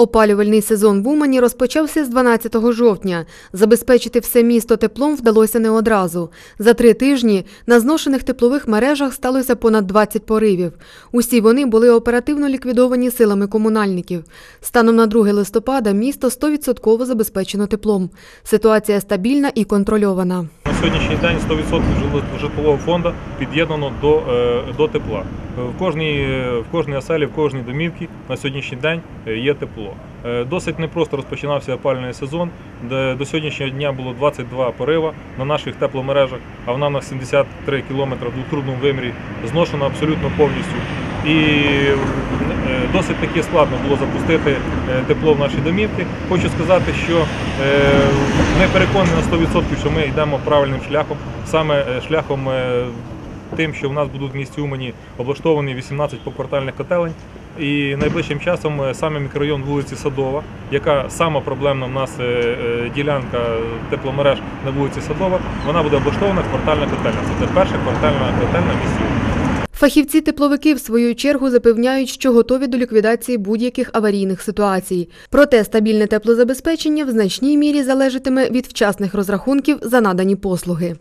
Опалювальний сезон в Умані розпочався з 12 жовтня. Забезпечити все місто теплом вдалося не одразу. За три тижні на зношених теплових мережах сталося понад 20 поривів. Усі вони були оперативно ліквідовані силами комунальників. Станом на 2 листопада місто 100% забезпечено теплом. Ситуація стабільна і контрольована. Сьогоднішній день 100% жило- житлового фонду під'єднано до, е, до тепла. В кожній, в кожній оселі, в кожній домівці на сьогоднішній день е, є тепло. Е, Досить непросто розпочинався опалювальний сезон, до сьогоднішнього дня було 22 порива на наших тепломережах, а вона на 73 кілометри в двотрудному вимірі зношена абсолютно повністю. І досить таки складно було запустити тепло в наші домівки. Хочу сказати, що ми переконані на 100%, що ми йдемо правильним шляхом, саме е, шляхом е, тим, що в нас будуть в місті Умані облаштовані 18 поквартальних котелень. І найближчим часом е, саме мікрорайон вулиці Садова, яка сама проблемна в нас ділянка тепломереж на вулиці Садова, вона буде облаштована квартальна котельня. Це перша квартальна котельня в місті. Фахівці-тепловики в свою чергу запевняють, що готові до ліквідації будь-яких аварійних ситуацій. Проте стабільне теплозабезпечення в значній мірі залежатиме від вчасних розрахунків за надані послуги.